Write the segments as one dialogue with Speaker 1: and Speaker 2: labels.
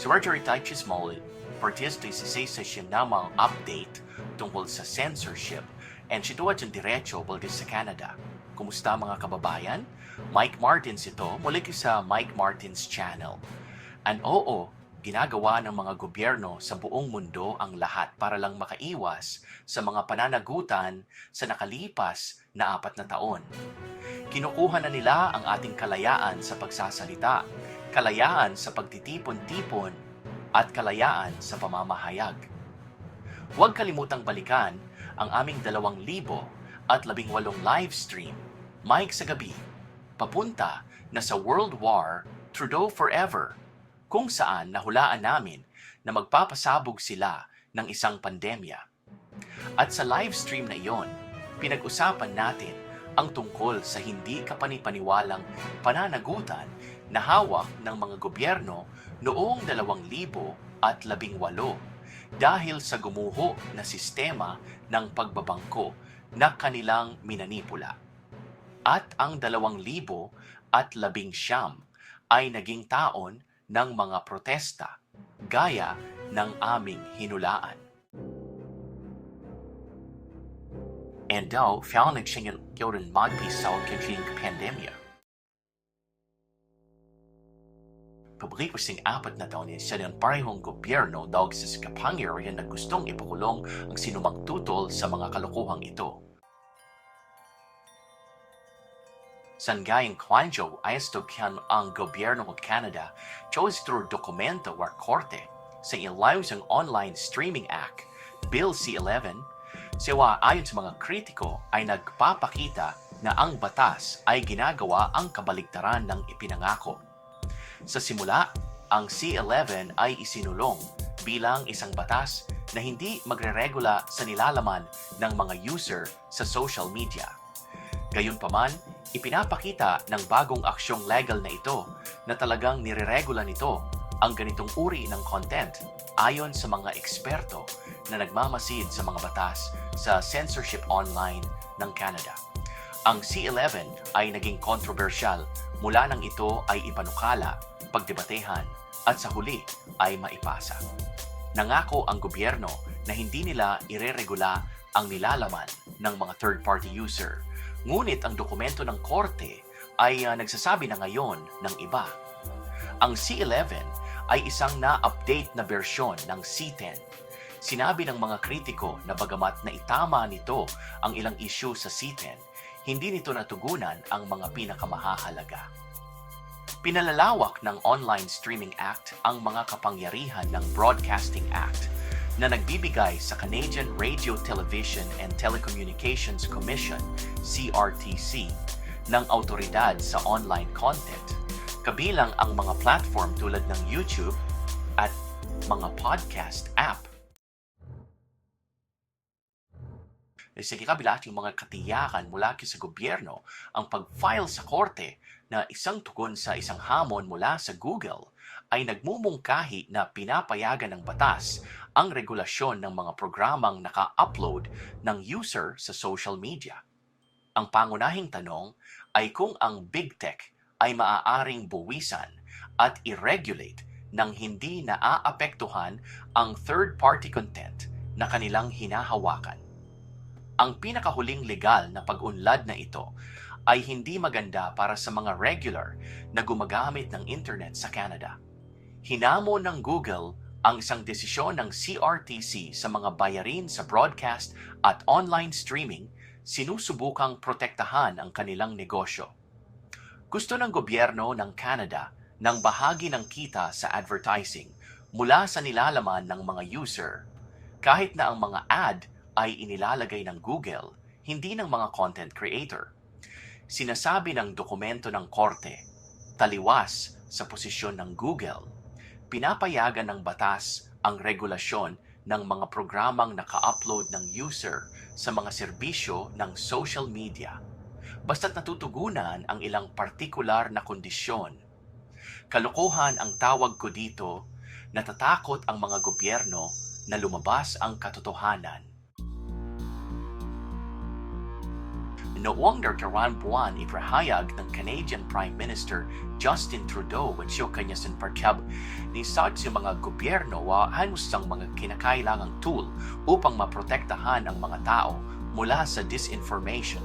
Speaker 1: Si Marjorie Taichis Mullet, partisto si sa siya namang update tungkol sa censorship and situat yung diretso balde sa Canada. Kumusta mga kababayan? Mike Martins ito, muli sa Mike Martins channel. And oo, ginagawa ng mga gobyerno sa buong mundo ang lahat para lang makaiwas sa mga pananagutan sa nakalipas na apat na taon. Kinukuha na nila ang ating kalayaan sa pagsasalita, kalayaan sa pagtitipon-tipon, at kalayaan sa pamamahayag. Huwag kalimutang balikan ang aming dalawang libo at labing walong live stream, Mike sa Gabi, papunta na sa World War Trudeau Forever, kung saan nahulaan namin na magpapasabog sila ng isang pandemya. At sa live stream na iyon, pinag-usapan natin ang tungkol sa hindi kapanipaniwalang pananagutan na hawak ng mga gobyerno noong 2018 dahil sa gumuho na sistema ng pagbabangko na kanilang minanipula. At ang 2019 ay naging taon ng mga protesta gaya ng aming hinulaan. And daw, found nagsingin rin magpis sa kajing Publiko sing apat na taon siya ng parehong gobyerno daw sa kapangyarihan na gustong ipakulong ang sinumang tutol sa mga kalokohang ito. Sangayang Kwanjo ayos tugyan ang gobyerno ng Canada chose through dokumento war korte sa ilaw ng Online Streaming Act, Bill C-11, siya ayon sa mga kritiko ay nagpapakita na ang batas ay ginagawa ang kabaligtaran ng ipinangako. Sa simula, ang C-11 ay isinulong bilang isang batas na hindi magreregula sa nilalaman ng mga user sa social media. Gayunpaman, ipinapakita ng bagong aksyong legal na ito na talagang nireregula nito ang ganitong uri ng content ayon sa mga eksperto na nagmamasid sa mga batas sa censorship online ng Canada. Ang C-11 ay naging kontrobersyal mula nang ito ay ipanukala, pagdebatehan at sa huli ay maipasa. Nangako ang gobyerno na hindi nila ireregula ang nilalaman ng mga third-party user. Ngunit ang dokumento ng korte ay uh, nagsasabi na ngayon ng iba. Ang C-11 ay isang na-update na bersyon ng C10 Sinabi ng mga kritiko na bagamat na itama nito ang ilang isyu sa C10, hindi nito natugunan ang mga pinakamahahalaga. Pinalalawak ng Online Streaming Act ang mga kapangyarihan ng Broadcasting Act na nagbibigay sa Canadian Radio, Television and Telecommunications Commission, CRTC, ng autoridad sa online content, kabilang ang mga platform tulad ng YouTube at mga podcast app sa kabila yung mga katiyakan mula sa gobyerno ang pag-file sa korte na isang tugon sa isang hamon mula sa Google ay nagmumungkahi na pinapayagan ng batas ang regulasyon ng mga programang naka-upload ng user sa social media. Ang pangunahing tanong ay kung ang big tech ay maaaring buwisan at i-regulate nang hindi naaapektuhan ang third-party content na kanilang hinahawakan. Ang pinakahuling legal na pag-unlad na ito ay hindi maganda para sa mga regular na gumagamit ng internet sa Canada. Hinamo ng Google ang isang desisyon ng CRTC sa mga bayarin sa broadcast at online streaming, sinusubukang protektahan ang kanilang negosyo. Gusto ng gobyerno ng Canada ng bahagi ng kita sa advertising mula sa nilalaman ng mga user, kahit na ang mga ad ay inilalagay ng Google, hindi ng mga content creator. Sinasabi ng dokumento ng korte, taliwas sa posisyon ng Google, pinapayagan ng batas ang regulasyon ng mga programang naka-upload ng user sa mga serbisyo ng social media basta't natutugunan ang ilang partikular na kondisyon. Kalokohan ang tawag ko dito, natatakot ang mga gobyerno na lumabas ang katotohanan Noong nakaraan buwan, ipahayag ng Canadian Prime Minister Justin Trudeau at siyo kanya sin parkyab ni sa mga gobyerno wa halos ang mga kinakailangang tool upang maprotektahan ang mga tao mula sa disinformation.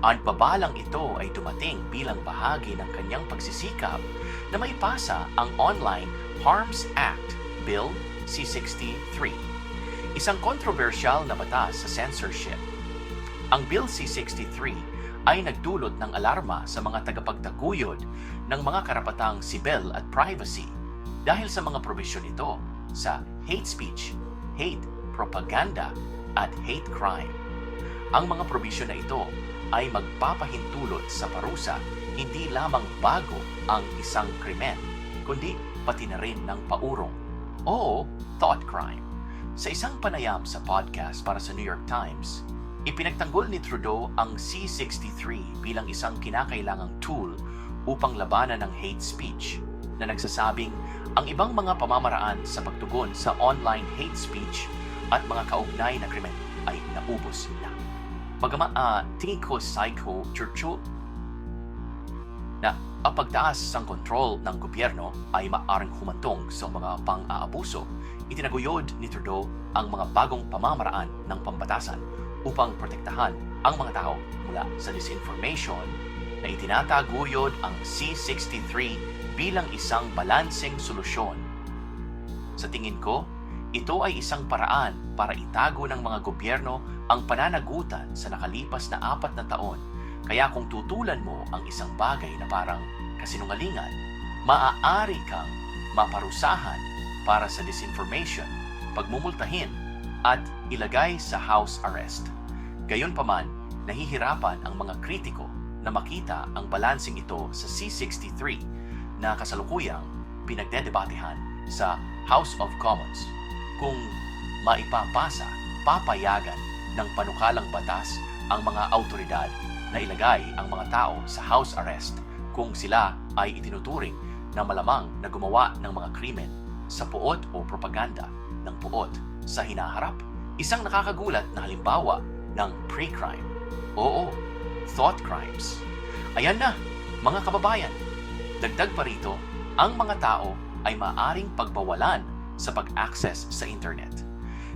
Speaker 1: Ang babalang ito ay dumating bilang bahagi ng kanyang pagsisikap na maipasa ang Online Harms Act Bill C-63, isang kontrobersyal na batas sa censorship ang Bill C-63 ay nagdulot ng alarma sa mga tagapagtaguyod ng mga karapatang sibil at privacy dahil sa mga probisyon nito sa hate speech, hate propaganda, at hate crime. Ang mga probisyon na ito ay magpapahintulot sa parusa hindi lamang bago ang isang krimen, kundi pati na rin ng paurong o thought crime. Sa isang panayam sa podcast para sa New York Times, Ipinagtanggol ni Trudeau ang C-63 bilang isang kinakailangang tool upang labanan ng hate speech na nagsasabing ang ibang mga pamamaraan sa pagtugon sa online hate speech at mga kaugnay na krimen ay naubos na. Magama, uh, tingin ko psycho churcho na ang pagtaas ng kontrol ng gobyerno ay maaaring humantong sa mga pang-aabuso, itinaguyod ni Trudeau ang mga bagong pamamaraan ng pambatasan upang protektahan ang mga tao mula sa disinformation na itinataguyod ang C-63 bilang isang balanseng solusyon. Sa tingin ko, ito ay isang paraan para itago ng mga gobyerno ang pananagutan sa nakalipas na apat na taon. Kaya kung tutulan mo ang isang bagay na parang kasinungalingan, maaari kang maparusahan para sa disinformation, pagmumultahin at ilagay sa house arrest. Gayunpaman, nahihirapan ang mga kritiko na makita ang balansing ito sa C-63 na kasalukuyang pinagdedebatehan sa House of Commons kung maipapasa, papayagan ng panukalang batas ang mga autoridad na ilagay ang mga tao sa house arrest kung sila ay itinuturing na malamang na gumawa ng mga krimen sa puot o propaganda ng puot sa hinaharap. Isang nakakagulat na halimbawa ng pre-crime. Oo, thought crimes. Ayan na, mga kababayan. Dagdag pa rito, ang mga tao ay maaring pagbawalan sa pag-access sa internet.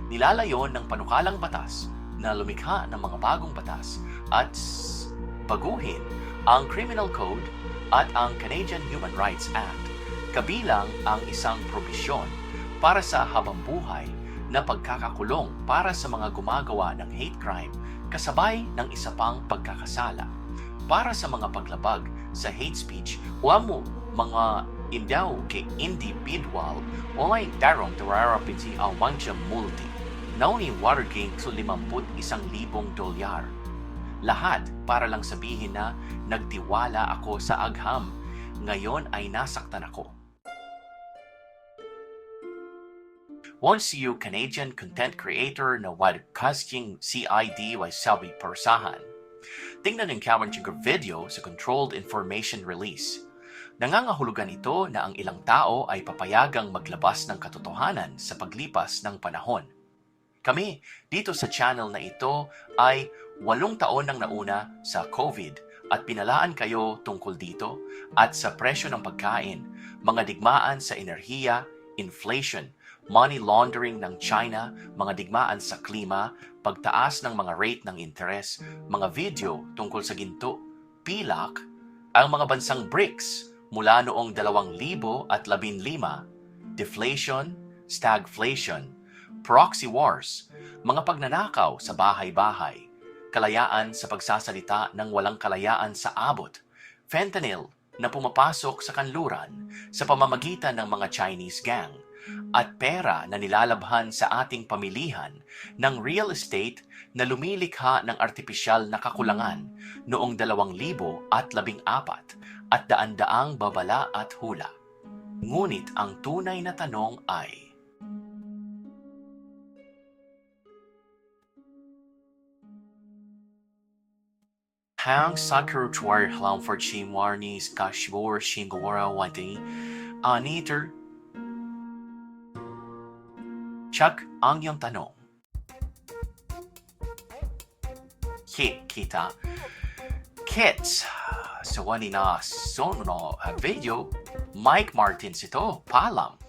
Speaker 1: Nilalayon ng panukalang batas na lumikha ng mga bagong batas at baguhin ang Criminal Code at ang Canadian Human Rights Act kabilang ang isang probisyon para sa habambuhay na pagkakakulong para sa mga gumagawa ng hate crime kasabay ng isa pang pagkakasala. Para sa mga paglabag sa hate speech, mo mga indaw kay individual o ay darong tararapiti ang mancha multi. Nauni Watergate so 51,000 dolyar. Lahat para lang sabihin na nagtiwala ako sa agham. Ngayon ay nasaktan ako. Once you Canadian content creator na wadkasting CID way sabi persahan. Tingnan ng kawan video sa Controlled Information Release. Nangangahulugan ito na ang ilang tao ay papayagang maglabas ng katotohanan sa paglipas ng panahon. Kami, dito sa channel na ito, ay walong taon nang nauna sa COVID at pinalaan kayo tungkol dito at sa presyo ng pagkain, mga digmaan sa enerhiya, inflation, money laundering ng China, mga digmaan sa klima, pagtaas ng mga rate ng interes, mga video tungkol sa ginto, pilak, ang mga bansang BRICS mula noong 2015, deflation, stagflation, proxy wars, mga pagnanakaw sa bahay-bahay, kalayaan sa pagsasalita ng walang kalayaan sa abot, fentanyl na pumapasok sa kanluran sa pamamagitan ng mga Chinese gang, at pera na nilalabhan sa ating pamilihan ng real estate na lumilikha ng artipisyal na kakulangan noong 2014 at daan-daang babala at hula. Ngunit ang tunay na tanong ay, Hang sakura chuar hlam for chimwarnis kashibor shingora wadi, aniter Chuck ang iyong tanong. hit kita. Kits sa wani na sono video Mike Martins ito paalam